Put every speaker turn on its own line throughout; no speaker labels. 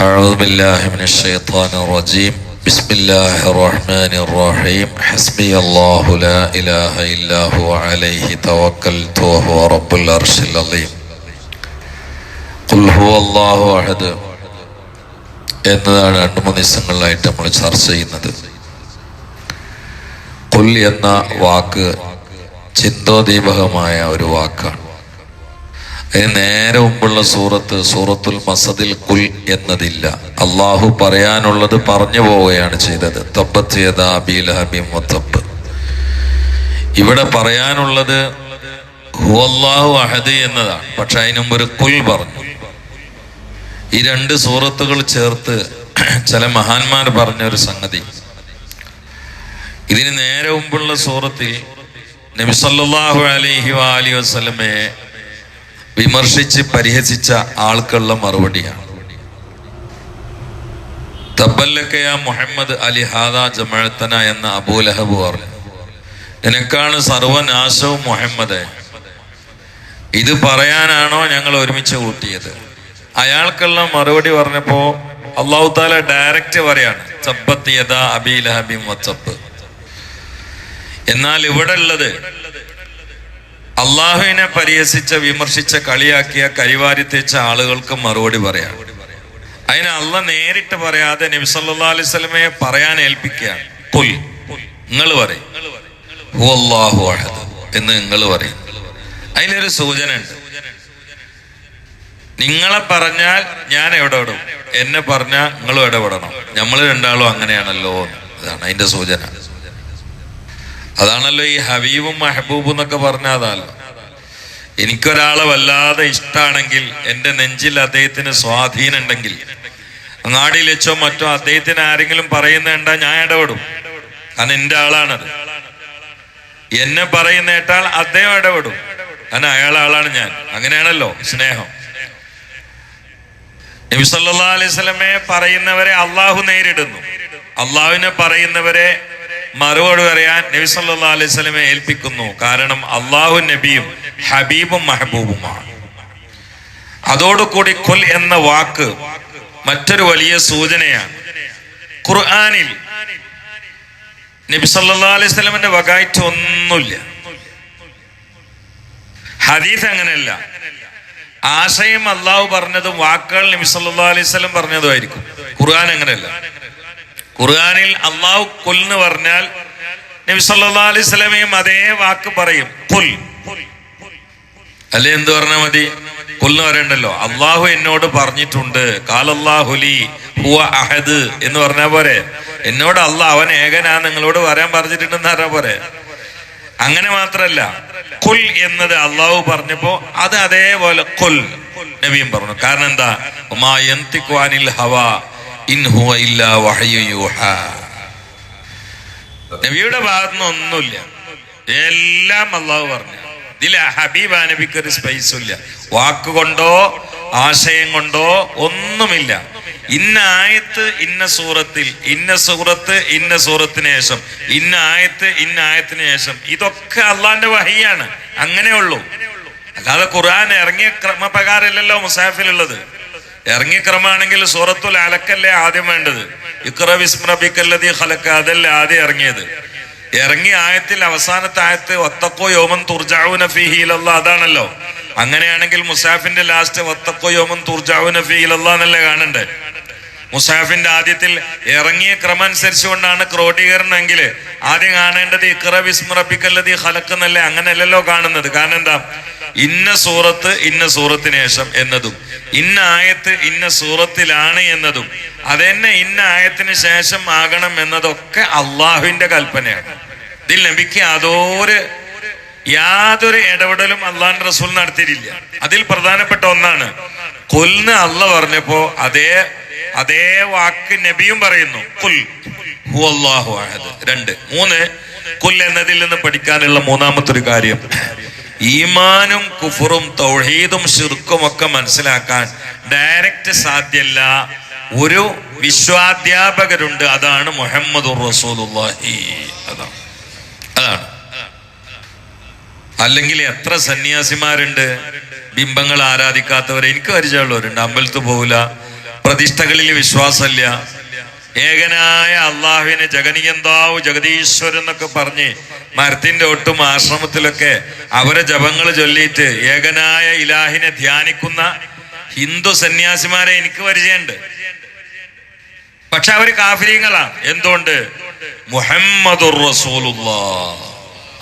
أعوذ بالله من الشيطان الرجيم بسم الله الرحمن الرحيم حسبي الله لا إله إلا هو عليه توكلت وهو رب العرش العظيم قل هو الله أحد എന്നതാണ് രണ്ട് മൂന്ന് ദിവസങ്ങളിലായിട്ട് നമ്മൾ ചർച്ച ചെയ്യുന്നത് കുൽ എന്ന വാക്ക് ചിന്തോദീപകമായ ഒരു വാക്കാണ് അതിന് നേരെ മുമ്പുള്ള സൂറത്ത് സൂറത്തുൽ മസദിൽ കുൽ എന്നതില്ല. അള്ളാഹു പറയാനുള്ളത് പറഞ്ഞു പോവുകയാണ് ചെയ്തത്. തബ്ബത്ത് ഇവിടെ പറയാനുള്ളത് ഹുവല്ലാഹു അഹദ് എന്നതാണ്. പക്ഷെ അതിനുമ്പ് ഒരു കുൽ പറഞ്ഞു. ഈ രണ്ട് സൂറത്തുകൾ ചേർത്ത് ചില മഹാന്മാർ പറഞ്ഞ ഒരു സംഗതി. ഇതിന് നേരെ മുമ്പുള്ള സൂറത്തിൽ നബി അലഹി വാലി വസല്ലമയെ വിമർശിച്ച് പരിഹസിച്ച ആൾക്കുള്ള മറുപടിയാണ്. തബല്ലക്കയ മുഹമ്മദ് അലി ഹാദ ജമഴത്തന എന്ന അബൂലഹബ് പറഞ്ഞു. നിനക്കാണ് സർവനാശവും മുഹമ്മദ്. ഇത് പറയാനാണോ ഞങ്ങൾ ഒരുമിച്ച് കൂട്ടിയത്? അയാൾക്കുള്ള മറുപടി പറഞ്ഞപ്പോ അള്ളാഹു താല ഡയറക്റ്റ് പറയാണ് ചപ്പത്തിയത അബി ലഹബിം വച്ചപ്പ് എന്നാൽ ഇവിടെ ഉള്ളത് അള്ളാഹുവിനെ പരിഹസിച്ച വിമർശിച്ച കളിയാക്കിയ കരിവാരി തേച്ച ആളുകൾക്ക് മറുപടി പറയാം. അതിന് അള്ള നേരിട്ട് പറയാതെ നബിസല്ലാ അലൈഹി സ്വലമയെ പറയാൻ ഏൽപ്പിക്കുകയാണ്. നിങ്ങൾ പറയും. എന്ന് നിങ്ങൾ പറയും. അതിലൊരു സൂചന ഉണ്ട് നിങ്ങളെ പറഞ്ഞാൽ ഞാൻ വിടും? എന്നെ പറഞ്ഞാൽ നിങ്ങളും ഇടപെടണം നമ്മൾ രണ്ടാളും അങ്ങനെയാണല്ലോ അതാണ് അതിന്റെ സൂചന. അതാണല്ലോ ഈ ഹബീബും മെഹബൂബും എന്നൊക്കെ പറഞ്ഞാൽ അതല്ലോ എനിക്കൊരാളെ വല്ലാതെ ഇഷ്ടമാണെങ്കിൽ എന്റെ നെഞ്ചിൽ അദ്ദേഹത്തിന് സ്വാധീനം ഉണ്ടെങ്കിൽ അങ്ങാടിയിൽ വെച്ചോ മറ്റോ അദ്ദേഹത്തിന് ആരെങ്കിലും പറയുന്നേണ്ട ഞാൻ ഇടപെടും. കാരണം എന്റെ ആളാണത്. എന്നെ പറയുന്നേട്ടാൽ അദ്ദേഹം ഇടപെടും. കാരണം അയാൾ ആളാണ് ഞാൻ. അങ്ങനെയാണല്ലോ സ്നേഹം. നബി അലൈഹി സ്വലമെ പറയുന്നവരെ അള്ളാഹു നേരിടുന്നു. അള്ളാഹുവിനെ പറയുന്നവരെ മറുപടി പറയാൻ നബി സല്ലാ അലൈഹി സ്വലമെ ഏൽപ്പിക്കുന്നു. കാരണം അള്ളാഹു നബിയും ഹബീബും മെഹബൂബുമാണ്. അതോടുകൂടി കൊൽ എന്ന വാക്ക് മറ്റൊരു വലിയ സൂചനയാണ്. ഖുർആാനിൽ നബി സല്ലാ അലൈഹി സ്വലമിന്റെ വകായിട്ട് ഒന്നുമില്ല. ഹദീസ് അങ്ങനെയല്ല. ആശയം അള്ളാഹു പറഞ്ഞതും വാക്കുകൾ നബി സല്ലാ അലൈഹി സ്വലം പറഞ്ഞതുമായിരിക്കും ഖുർആൻ അങ്ങനെയല്ല. ഖുർആനിൽ അള്ളാഹു കുൽ എന്ന് പറഞ്ഞാൽ നബി സല്ലാ അലൈഹി സ്വലമയും അതേ വാക്ക് പറയും. കുൽ അല്ലെ എന്ത് പറഞ്ഞാൽ മതി? കുൽന്ന് പറയണ്ടല്ലോ. അള്ളാഹു എന്നോട് പറഞ്ഞിട്ടുണ്ട്. കാലല്ലാഹുലി ഹുവ അഹദ് എന്ന് പറഞ്ഞാൽ പോരെ. എന്നോട് അള്ളാഹ് അവൻ ഏകനാ നിങ്ങളോട് പറയാൻ പറഞ്ഞിട്ടുണ്ടെന്ന് പറഞ്ഞാ പോരെ. അങ്ങനെ മാത്രല്ല. കുൽ എന്നത് അള്ളാഹു പറഞ്ഞപ്പോ അത് അതേപോലെ കുൽ നബിയും പറഞ്ഞു. കാരണം എന്താ? ഹവാ. നബിയുടെ ഭാഗത്തുനിന്ന് ഒന്നുമില്ല. എല്ലാം അള്ളാഹു പറഞ്ഞു. ഇതിൽ ഹബീബ് നബിക്ക് ഒരു സ്പേസും ഇല്ല വാക്കുകൊണ്ടോ ആശയം കൊണ്ടോ ഒന്നുമില്ല. ഇന്ന ആയത്ത് ഇന്ന സൂറത്തിൽ ഇന്ന സൂറത്ത് ഇന്ന സൂറത്തിന് ശേഷം ഇന്ന ആയത്ത് ഇന്ന ആയത്തിന് ശേഷം. ഇതൊക്കെ അള്ളാന്റെ വഹിയാണ് അങ്ങനെ ഉള്ളൂ അല്ലാതെ ഖുർആൻ ഇറങ്ങിയ ക്രമപ്രകാരമല്ലല്ലോ മുസാഫിലുള്ളത്. ഇറങ്ങിയ ക്രമമാണെങ്കിൽ സൂറത്തുൽ അലക്കല്ലേ ആദ്യം വേണ്ടത്? ഇക്ര വിസ്മറബിക്കല്ലതി ഹലക്ക അതല്ലേ ആദ്യം ഇറങ്ങിയത്? ഇറങ്ങിയ ആയത്തിൽ അവസാനത്തെ ആയത്ത് ഒത്തക്കോ യോമൻ തുർജാവുന ഫിഹിലല്ല അതാണല്ലോ. അങ്ങനെയാണെങ്കിൽ മുസാഫിന്റെ ലാസ്റ്റ് ഒത്തക്കോ യോമൻ തുർജാവുന ഫിഹിലല്ല എന്നല്ലേ കാണണ്ടേ? മുസാഫിന്റെ ആദ്യത്തിൽ ഇറങ്ങിയ ക്രമം ക്രോഡീകരണം എങ്കിൽ ആദ്യം കാണേണ്ടത് ഇക്ര വിസ്മറബിക്കല്ലതി ഹലക്കെന്നല്ലേ അങ്ങനെയല്ലല്ലോ കാണുന്നത്. കാരണം എന്താ? ഇന്ന സൂറത്ത് ഇന്ന സൂറത്തിന് ശേഷം എന്നതും ഇന്ന ആയത്ത് ഇന്ന സൂറത്തിലാണ് എന്നതും അതെന്നെ ഇന്ന ആയത്തിന് ശേഷം ആകണം എന്നതൊക്കെ അള്ളാഹുവിന്റെ കൽപ്പനയാണ്. ഇതിൽ നബിക്ക് അതോര് യാതൊരു ഇടപെടലും അള്ളാഹ് റസൂൽ നടത്തിയിട്ടില്ല. അതിൽ പ്രധാനപ്പെട്ട ഒന്നാണ് കൊല്ന്ന് അള്ള പറഞ്ഞപ്പോ അതേ അതേ വാക്ക് നബിയും പറയുന്നു. കുൽ ഹുവല്ലാഹു അഹദ്. രണ്ട്. മൂന്ന് കുൽ എന്നതിൽ നിന്ന് പഠിക്കാനുള്ള മൂന്നാമത്തെ ഒരു കാര്യം ഈമാനും കുഫറും തൗഹീദും ശിർക്കും ഒക്കെ മനസ്സിലാക്കാൻ ഡയറക്റ്റ് സാധ്യല്ല. ഒരു വിശ്വാധ്യാപകരുണ്ട് അതാണ് മുഹമ്മദ് റസൂലുള്ളാഹി. അതാണ്. അല്ലെങ്കിൽ എത്ര സന്യാസിമാരുണ്ട്? ബിംബങ്ങൾ ആരാധിക്കാത്തവരെ. എനിക്ക് പരിചയമുള്ളവരുണ്ട്. അമ്പലത്തിൽ പോവില്ല. പ്രതിഷ്ഠകളിൽ വിശ്വാസമില്ല. ഏകനായ അള്ളാഹുവിനെ ജഗനിയന്താവ് ജഗദീശ്വരൻ എന്നൊക്കെ പറഞ്ഞ് മരത്തിന്റെ ഒട്ടും ആശ്രമത്തിലൊക്കെ അവരെ ജപങ്ങൾ ചൊല്ലിയിട്ട് ഏകനായ ഇലാഹിനെ ധ്യാനിക്കുന്ന ഹിന്ദു സന്യാസിമാരെ എനിക്ക് പരിചയമുണ്ട്. പക്ഷെ അവർ കാഫര്യങ്ങളാണ് എന്തുകൊണ്ട്? റസൂലുള്ളാഹ്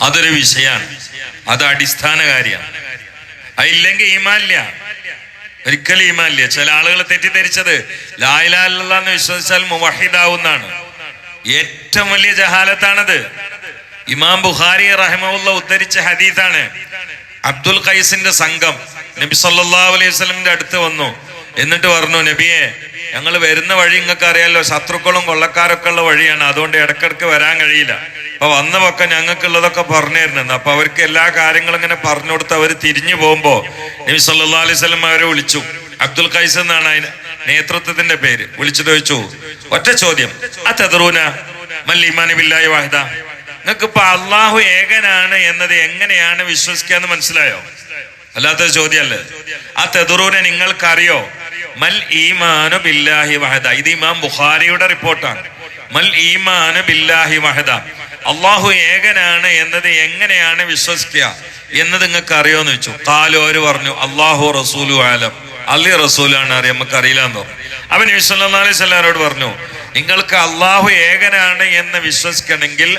അതൊരു വിഷയാണ് അത് അടിസ്ഥാന കാര്യമാണ്. അതില്ലെങ്കിൽ ഈമാനില്ല. ഒരിക്കലും ഈമാനില്ല. ചില ആളുകൾ തെറ്റിദ്ധരിച്ചത് ലായ്ലാലെന്ന് വിശ്വസിച്ചാൽ മുവഹിദാവുന്നാണ്. ഏറ്റവും വലിയ ജഹാലത്താണത്. ഇമാം ബുഖാരി റഹ്മുള്ള ഉദ്ധരിച്ച ഹദീസാണ്. അബ്ദുൽ ഖൈസിന്റെ സംഘം നബി സല്ലാ അലൈഹി സ്വലമിന്റെ അടുത്ത് വന്നു. എന്നിട്ട് പറഞ്ഞു നബിയെ ഞങ്ങൾ വരുന്ന വഴി നിങ്ങൾക്ക് അറിയാലോ ശത്രുക്കളും കൊള്ളക്കാരൊക്കെ ഉള്ള വഴിയാണ്. അതുകൊണ്ട് ഇടക്കിടക്ക് വരാൻ കഴിയില്ല. അപ്പൊ വന്നതൊക്കെ ഞങ്ങൾക്കുള്ളതൊക്കെ പറഞ്ഞു തരുന്നു അപ്പൊ അവർക്ക് എല്ലാ കാര്യങ്ങളും ഇങ്ങനെ പറഞ്ഞു കൊടുത്ത് അവർ തിരിഞ്ഞു പോകുമ്പോ നബി സല്ലല്ലാഹു അലൈഹി വസല്ലം അവരെ വിളിച്ചു. അബ്ദുൽ ഖൈസ് എന്നാണ് അതിന് നേതൃത്വത്തിന്റെ പേര്. വിളിച്ചു ചോദിച്ചു ഒറ്റ ചോദ്യം. ആ തെതറൂന മല്ലിമാനി ബില്ലാഹി വാഹിദ? നിങ്ങൾക്ക് ഇപ്പൊ അള്ളാഹു ഏകനാണ് എന്നത് എങ്ങനെയാണ് വിശ്വസിക്കാന്ന് മനസ്സിലായോ? അല്ലാത്തൊരു ചോദ്യമല്ലേ? ആ തെതുറൂനെ നിങ്ങൾക്കറിയോ? മൽ ഈമാനു ബില്ലാഹി വഹദ. ഇത് ഇമാം ബുഖാരിയുടെ റിപ്പോർട്ടാണ്. മൽ ഈമാനു ബില്ലാഹി വഹദ. അള്ളാഹു ഏകനാണ് എന്നത് എങ്ങനെയാണ് വിശ്വസിക്കുക എന്നത് നിങ്ങൾക്ക് അറിയോന്ന് വെച്ചു കാലോര് പറഞ്ഞു അള്ളാഹു റസൂലു ആലം അള്ളി റസൂലാണ് അറിയാം. നമുക്ക് അറിയില്ല എന്ന് പറഞ്ഞു അവൻ അലൈഹി സ്വല്ലാരോട് പറഞ്ഞു നിങ്ങൾക്ക് അള്ളാഹു ഏകനാണ് എന്ന് വിശ്വസിക്കണമെങ്കിൽ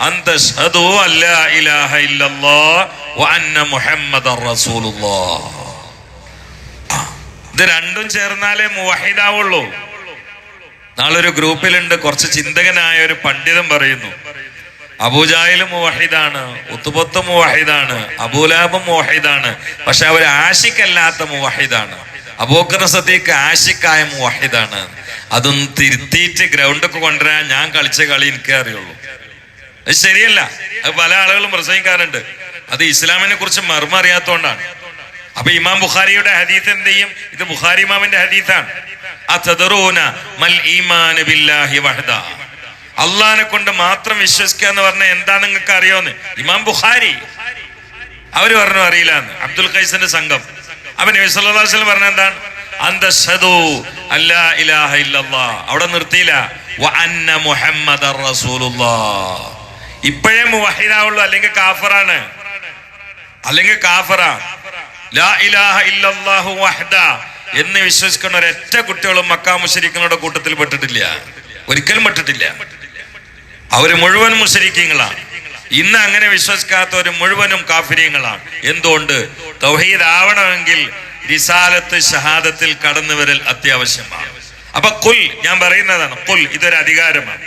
അന്തഷ്ഹദു അല്ലാ ഇലാഹ ഇല്ലല്ലാഹ് വ അന്ന മുഹമ്മദർ റസൂലുള്ളാഹ് ഇത് രണ്ടും ചേർന്നാലേ മുവഹിദാവുള്ളൂ. നാളൊരു ഗ്രൂപ്പിലുണ്ട് കുറച്ച് ചിന്തകനായ ഒരു പണ്ഡിതൻ പറയുന്നു അബൂജാഹിൽ മുവഹിദാണ് ഉത്തുപത്ത് മുവഹിദാണ് അബൂലാബ് മുവഹിദാണ് പക്ഷെ അവർ ആഷിക്കല്ലാത്ത മുവഹിദാണ്. അബൂക്കർ സദീഖ് ആഷിക്കായ മുവഹിദാണ്. അതും തിരുത്തിയിട്ട് ഗ്രൗണ്ടൊക്കെ കൊണ്ടുവരാൻ ഞാൻ കളിച്ച കളി എനിക്കേ അറിയുള്ളൂ. അത് ശരിയല്ല. അത് പല ആളുകളും പ്രസംഗിക്കാറുണ്ട്. അത് ഇസ്ലാമിനെ കുറിച്ച് മർമ്മ അറിയാത്തോണ്ടാണ് അപ്പൊ ഇമാം ബുഖാരിയുടെ ഹദീസ് എന്ത് ചെയ്യും? ഇത് ബുഖാരി ഇമാമിന്റെ ഹദീസാണ്. അള്ളഹാനെ കൊണ്ട് മാത്രം വിശ്വസിക്കുക എന്ന് പറഞ്ഞാൽ എന്താ നിങ്ങൾക്ക് അറിയോന്ന്? ഇമാം ബുഖാരി. അവർ പറഞ്ഞു അറിയില്ലന്ന്. അബ്ദുൽ ഖൈസിന്റെ സംഘം. അവൻ നബി പറഞ്ഞ എന്താണ്? അല്ലാ ഇലാഹ അവിടെ നിർത്തിയില്ല. റസൂലുള്ളാഹ്. ഇപ്പോഴേ മുവഹിദാവുള്ളൂ അല്ലെങ്കിൽ കാഫറാണ്. അല്ലെങ്കിൽ കാഫറ എന്ന് വിശ്വസിക്കുന്ന ഒരൊറ്റ കുട്ടികളും മക്കാ മുശരിക്കുകളുടെ കൂട്ടത്തിൽ പെട്ടിട്ടില്ല. ഒരിക്കലും പെട്ടിട്ടില്ല. അവർ മുഴുവൻ മുഷരിക്കങ്ങളാണ് ഇന്ന് അങ്ങനെ വിശ്വസിക്കാത്തവർ മുഴുവനും കാഫിര്യങ്ങളാണ് എന്തുകൊണ്ട്? തൗഹീദ് ആവണമെങ്കിൽ റിസാലത്ത് ഷഹാദത്തിൽ കടന്നു വരൽ അത്യാവശ്യമാണ്. അപ്പൊ കുൽ ഞാൻ പറയുന്നതാണ് കുൽ ഇതൊരു അധികാരമാണ്.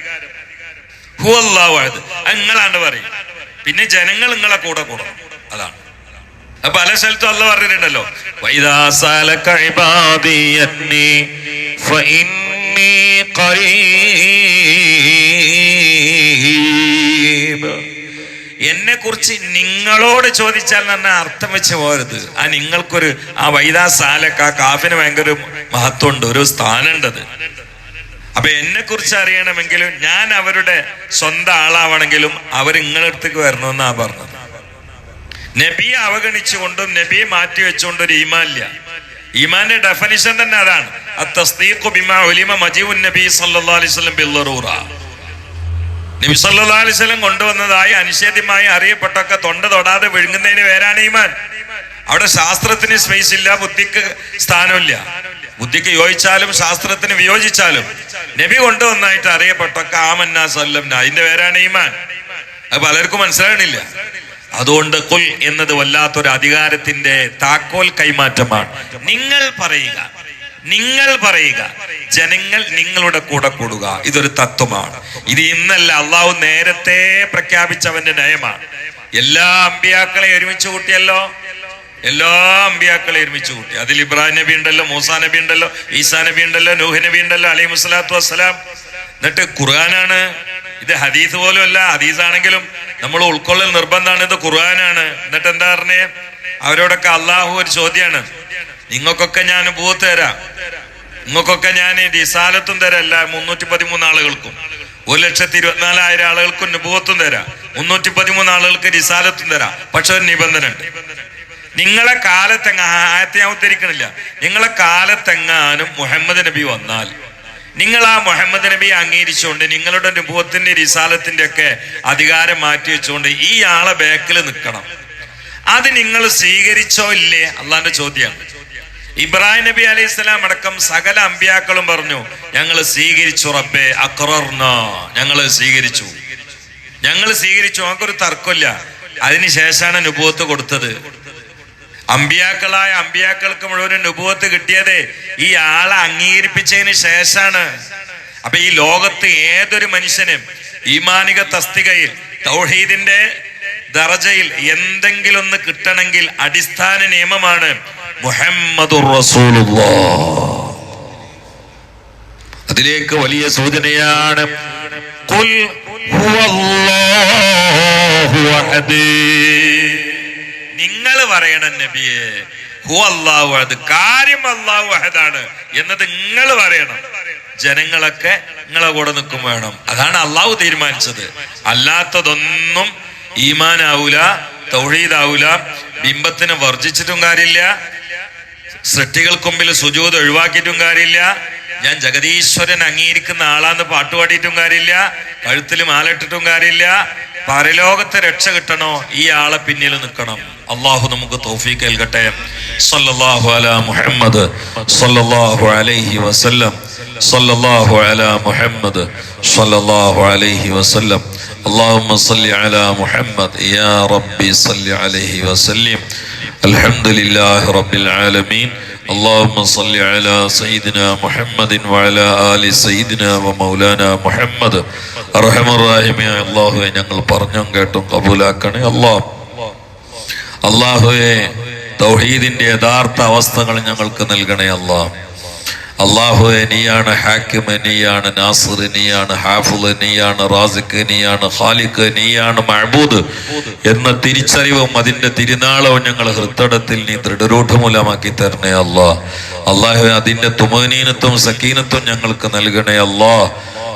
അത് നിങ്ങളാണ്ട് പറയും. പിന്നെ ജനങ്ങൾ നിങ്ങളെ കൂടെ കൂടണം. അതാണ്. അത് പല സ്ഥലത്തും അല്ല പറഞ്ഞിട്ടുണ്ടല്ലോ. എന്നെ കുറിച്ച് നിങ്ങളോട് ചോദിച്ചാൽ തന്നെ അർത്ഥം വെച്ച് പോരുത് ആ നിങ്ങൾക്കൊരു ആ വൈദാ സാലക്ക് ആ കാഫിന് ഭയങ്കര മഹത്വമുണ്ട് ഒരു സ്ഥാനമുണ്ടത് അപ്പൊ എന്നെ കുറിച്ച് അറിയണമെങ്കിലും ഞാൻ അവരുടെ സ്വന്തം ആളാവണമെങ്കിലും അവർ നിങ്ങളുടെ അടുത്തേക്ക് വരണമെന്നാ പറഞ്ഞത്. നബിയെ അവഗണിച്ചുകൊണ്ടും നബിയെ മാറ്റി വെച്ചുകൊണ്ടും ഒരു ഈമാനില്ല. ഈമാന്റെ ഡെഫനിഷൻ തന്നെ അതാണ്. നബി വസല്ലം കൊണ്ടുവന്നതായി അനിഷേധ്യമായി അറിയപ്പെട്ടൊക്കെ തൊണ്ട തൊടാതെ വിഴുങ്ങുന്നതിന് പേരാണ് ഈമാൻ. അവിടെ ശാസ്ത്രത്തിന് സ്പേസ് ഇല്ല ബുദ്ധിക്ക് സ്ഥാനമില്ല. ബുദ്ധിക്ക് യോജിച്ചാലും ശാസ്ത്രത്തിന് വിയോജിച്ചാലും നബി കൊണ്ടുവന്നായിട്ട് അറിയപ്പെട്ടൊക്കെ ആമന്നാ സല്ലം അതിന്റെ പേരാണ് ഈമാൻ. അത് പലർക്കും മനസ്സിലാകണില്ല. അതുകൊണ്ട് കുൽ എന്നത് വല്ലാത്തൊരു അധികാരത്തിന്റെ താക്കോൽ കൈമാറ്റമാണ്. നിങ്ങൾ പറയുക നിങ്ങൾ പറയുക ജനങ്ങൾ നിങ്ങളുടെ കൂടെ കൂടുക. ഇതൊരു തത്വമാണ്. ഇത് ഇന്നല്ല അള്ളാഹു നേരത്തെ പ്രഖ്യാപിച്ചവന്റെ നയമാണ്. എല്ലാ അമ്പിയാക്കളെയും ഒരുമിച്ച് കൂട്ടിയല്ലോ? എല്ലാ അമ്പിയാക്കളെയും ഒരുമിച്ച് കൂട്ടി. അതിൽ ഇബ്രാഹിം നബി ഉണ്ടല്ലോ മൂസാ നബി ഉണ്ടല്ലോ ഈസാ നബി ഉണ്ടല്ലോ നൂഹ് നബി ഉണ്ടല്ലോ അലൈഹി മുസ്ലാത്തു വസ്സലാം. എന്നിട്ട് ഖുർആനാണ് ഇത് ഹദീസ് പോലും അല്ല ഹദീസ് ആണെങ്കിലും നമ്മൾ ഉൾക്കൊള്ളൽ നിർബന്ധമാണ്. ഇത് ഖുർആനാണ്. എന്നിട്ട് എന്താ പറഞ്ഞേ? അവരോടൊക്കെ അള്ളാഹു ഒരു ചോദ്യമാണ് നിങ്ങൾക്കൊക്കെ ഞാൻ ഭൂത്ത് തരാം. നിങ്ങൾക്കൊക്കെ ഞാൻ റിസാലത്തും തരാം എല്ലാ മുന്നൂറ്റി പതിമൂന്ന് ആളുകൾക്കും. ഒരു ലക്ഷത്തി ഇരുപത്തിനാലായിരം ആളുകൾക്കും നുഭവത്തും തരാം. മുന്നൂറ്റി പതിമൂന്ന് ആളുകൾക്ക് റിസാലത്തും തരാം. പക്ഷെ ഒരു നിബന്ധന ഉണ്ട് നിങ്ങളെ കാലത്തെങ്ങ ആയത്തെ ഞാൻ ഉദ്ധരിക്കണില്ല. നിങ്ങളെ കാലത്തെങ്ങാനും മുഹമ്മദ് നബി വന്നാൽ നിങ്ങൾ ആ മുഹമ്മദ് നബിയെ അംഗീകരിച്ചുകൊണ്ട് നിങ്ങളുടെ അനുഭവത്തിന്റെ റിസാലത്തിന്റെ ഒക്കെ അധികാരം മാറ്റി വെച്ചുകൊണ്ട് ഈ ആളെ ബാക്കിൽ നിൽക്കണം. അത് നിങ്ങൾ സ്വീകരിച്ചോ ഇല്ലേ? അള്ളാന്റെ ചോദ്യമാണ്. ഇബ്രാഹിം നബി അലൈഹി സ്വലാം അടക്കം സകല അമ്പിയാക്കളും പറഞ്ഞു ഞങ്ങൾ സ്വീകരിച്ചു റബ്ബെ അക്രർന ഞങ്ങൾ സ്വീകരിച്ചു. ഞങ്ങൾ സ്വീകരിച്ചു നമുക്കൊരു തർക്കമില്ല. അതിനുശേഷമാണ് അനുഭവത്ത് കൊടുത്തത്. അമ്പിയാക്കളായ അമ്പിയാക്കൾക്ക് മുഴുവൻ നുപൂത്ത് കിട്ടിയത് ഈ ആളെ അംഗീകരിപ്പിച്ചതിന് ശേഷമാണ് അപ്പൊ ഈ ലോകത്ത് ഏതൊരു മനുഷ്യനും ഈമാനിക തസ്തികയിൽ തൗഹീദിന്റെ ദറജയിൽ എന്തെങ്കിലും ഒന്ന് കിട്ടണമെങ്കിൽ അടിസ്ഥാന നിയമമാണ് റസൂലുള്ളാഹ് അതിലേക്ക് വലിയ സൂചനയാണ്. ഖുൽ ഹുവല്ലാഹു അഹദ്. നിങ്ങൾ പറയണം നബിയെ. ഹു അള്ളാഹു അത് കാര്യം അള്ളാഹു അഹദാണ്. എന്നത് നിങ്ങൾ പറയണം. ജനങ്ങളൊക്കെ നിങ്ങളെ കൂടെ നിൽക്കും വേണം. അതാണ് അള്ളാഹു തീരുമാനിച്ചത്. അല്ലാത്തതൊന്നും ഈമാനാവൂല തൗഹീദാവൂല ബിംബത്തിന് വർജിച്ചിട്ടും കാര്യമില്ല. സൃഷ്ടികൾക്ക് മുമ്പിൽ സുജൂത് ഒഴിവാക്കിയിട്ടും കാര്യമില്ല. ഞാൻ ജഗദീശ്വരൻ അംഗീകരിക്കുന്ന ആളാന്ന് പാട്ടുപാടിയിട്ടും കാര്യമില്ല. കഴുത്തിൽ മാലയിട്ടിട്ടും കാര്യമില്ല. പരലോകത്തെ രക്ഷ കിട്ടണോ ഈ ആളെ പിന്നിൽ നിൽക്കണം അള്ളാഹു നമുക്ക് തോഫീക്ക് നൽകട്ടെ സല്ലല്ലാഹു അലാ മുഹമ്മദ് സല്ലല്ലാഹു അലൈഹി വസല്ലം സല്ലല്ലാഹു അലാ മുഹമ്മദ് സല്ലല്ലാഹു അലൈഹി വസല്ലം اللهم صل على محمد يا ربي صل عليه وسلم الحمد لله رب العالمين اللهم صل على سيدنا محمد وعلى آل سيدنا ومولانا محمد അർഹമ റാഹിമിയ അള്ളാഹുവെ ഞങ്ങൾ പറഞ്ഞും കേട്ടും കബൂലാക്കണേ. അള്ളാഹ് അള്ളാഹുവെ തൗഹീദിന്റെ യഥാർത്ഥ അവസ്ഥകൾ ഞങ്ങൾക്ക് നൽകണേ അള്ളാഹ് അള്ളാഹുവെ നീയാണ് ഹാക്കിമ് നീയാണ് നാസിർ നീയാണ് ഹാഫുൽ നീയാണ് റാസിഖ് നീയാണ് ഖാലിഖ് നീയാണ് മഹബൂദ് എന്ന തിരിച്ചറിവും അതിന്റെ തിരുനാളവും ഞങ്ങൾ ഹൃദയത്തിൽ നീ ദൃഢരൂഢമൂലമാക്കി തരണേ അള്ളാഹ് അള്ളാഹു അതിന്റെ തുമനീനത്വം സക്കീനത്വം ഞങ്ങൾക്ക് നൽകണേ അല്ലാ.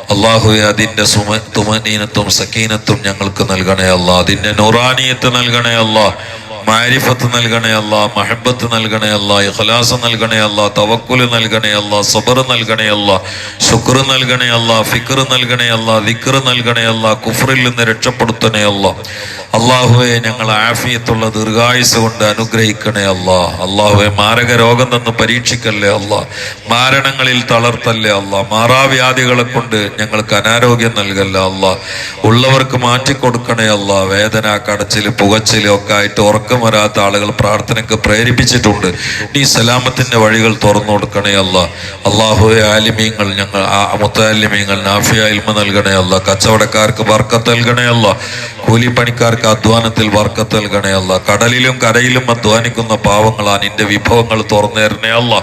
അള്ളാഹുവെ അതിന്റെ സുമ തുമനീനത്വം സക്കീനത്വം ഞങ്ങൾക്ക് നൽകണേ അല്ല അതിന്റെ നൂറാനിയത്ത് നൽകണേ അല്ല മാരിഫത്ത് നൽകണേ അല്ല മഹബത്ത് നൽകണേ അല്ല ഇഖ്ലാസ് നൽകണേ അല്ല തവക്കുൽ നൽകണേ അല്ല സബർ നൽകണേ അല്ല ശുക്ർ നൽകണേ അല്ല ഫിക്ർ നൽകണേ അല്ല ദിക്ർ നൽകണേ അല്ല കുഫറിൽ നിന്ന് രക്ഷപ്പെടുത്തണേ അല്ല. അള്ളാഹുവെ ഞങ്ങൾ ആഫിയത്തുള്ള ദീർഘായുസ് കൊണ്ട് അനുഗ്രഹിക്കണേ അല്ല. അള്ളാഹുവെ മാരക രോഗം തന്ന് പരീക്ഷിക്കല്ലേ അല്ല. മാരണങ്ങളിൽ തളർത്തല്ലേ അല്ല. മാറാവ്യാധികളെ കൊണ്ട് ഞങ്ങൾക്ക് അനാരോഗ്യം നൽകല്ല അല്ല. ഉള്ളവർക്ക് മാറ്റിക്കൊടുക്കണേ അല്ല. വേദന കടച്ചിൽ പുകച്ചിൽ ഒക്കെ ആയിട്ട് ഉറക്കം വരാത്ത ആളുകൾ പ്രാർത്ഥനയ്ക്ക് പ്രേരിപ്പിച്ചിട്ടുണ്ട്. നീ സലാമത്തിന്റെ വഴികൾ തുറന്നു കൊടുക്കണേ അല്ല. അള്ളാഹുവെ ആലിമീങ്ങൾ ഞങ്ങൾ മുത്താലിമീങ്ങൾ നാഫിയ ഇൽമ നൽകണേ അല്ല. കച്ചവടക്കാർക്ക് വർക്കത്ത് നൽകണേ അല്ല. കൂലിപ്പണിക്കാർക്ക് അധ്വാനത്തിൽ വർക്കത്ത് നൽകണേ അല്ല. കടലിലും കരയിലും അധ്വാനിക്കുന്ന പാവങ്ങളാ നിന്റെ വിഭവങ്ങൾ തുറന്നു തരണേ അല്ല.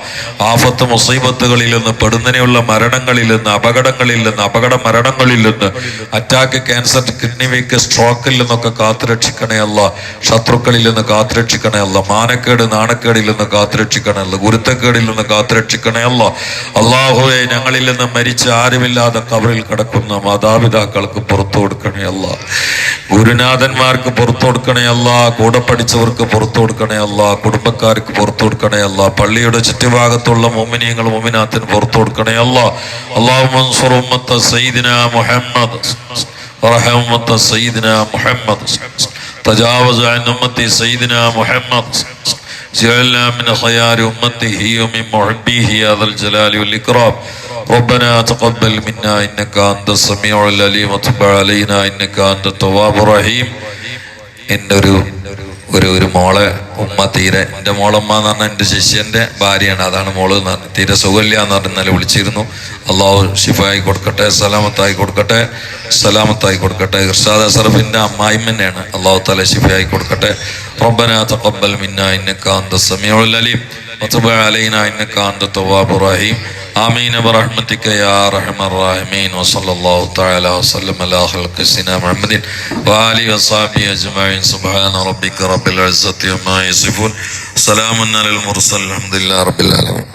ആഫത്ത് മുസീബത്തുകളിൽ നിന്ന് പെടുന്നതിനുള്ള മരണങ്ങളിൽ നിന്ന് അപകടങ്ങളിൽ നിന്ന് അപകട മരണങ്ങളിൽ നിന്ന് അറ്റാക്ക് ക്യാൻസർ കിഡ്നി വീക്ക് സ്ട്രോക്കിൽ നിന്നൊക്കെ കാത്തുരക്ഷിക്കണേ അല്ല. ശത്രുക്കളിൽ നിന്ന് നിന്ന് കാത്തുരക്ഷിക്കണേ അല്ല. മാനക്കേട് നാണക്കേടിൽ നിന്ന് കാത്തുരക്ഷിക്കണേ അല്ല. ഗുരുത്തക്കേടിൽ നിന്ന് കാത്തുരക്ഷിക്കണേ അല്ല. അള്ളാഹുവെ ഞങ്ങളിൽ നിന്ന് മരിച്ച ആരുമില്ലാതെ കവറിൽ കിടക്കുന്ന മാതാപിതാക്കൾക്ക് പുറത്തു കൊടുക്കണേ അല്ല. ഗുരുനാഥന്മാർക്ക് പുറത്തു കൊടുക്കണേ അല്ല. കൂടെ പഠിച്ചവർക്ക് പുറത്തു കൊടുക്കണേ അല്ല. കുടുംബക്കാർക്ക് പുറത്തു കൊടുക്കണേ അല്ല. പള്ളിയുടെ ചുറ്റുഭാഗത്തുള്ള മോമിനിയങ്ങൾ മൊമിനാത്തിന് പുറത്തു കൊടുക്കണേ അല്ല. അള്ളാഹു മുഹമ്മദ് ഉമ്മത്ത് സയ്യിദിന മുഹമ്മദ്. റഹമ്മത്ത് സയ്യിദിന മുഹമ്മദ്. تجاوز عن أمتي سيدنا محمد جعلنا من خيار أمته ومن محبيه هذا الجلال والإكرام ربنا تقبل منا إنك أنت السميع العليم وتب علينا إنك أنت التواب الرحيم إن ഒരു ഒരു മോളെ ഉമ്മ തീരെ എന്റെ മോളമ്മ എന്ന് പറഞ്ഞാൽ എന്റെ ശിഷ്യന്റെ ഭാര്യയാണ്. അതാണ് മോൾ എന്ന് പറഞ്ഞു തീരെ സുഖമില്ല എന്ന് പറഞ്ഞ ഇന്നലെ വിളിച്ചിരുന്നു. അള്ളാഹു ഷിഫായി കൊടുക്കട്ടെ സലാമത്തായി കൊടുക്കട്ടെ സലാമത്തായി കൊടുക്കട്ടെ. ഇർഷാദ് അസറഫിന്റെ അമ്മായിമ്മനെയാണ് അള്ളാഹു തല ഷിഫായി കൊടുക്കട്ടെ. റബ്ബന തഖബ്ബൽ മിന്ന ഇന്നക്കാന്ത സമയം അലീം അലീന ഇന്നക്കാന്ത തവ്വാബുർ آمين برحمتك يا أرحم الراحمين وصلى الله تعالى وسلم على خلق سيدنا محمد وآله وصحبه أجمعين سبحان ربك رب العزة عما يصفون سلام على المرسل الحمد لله رب العالمين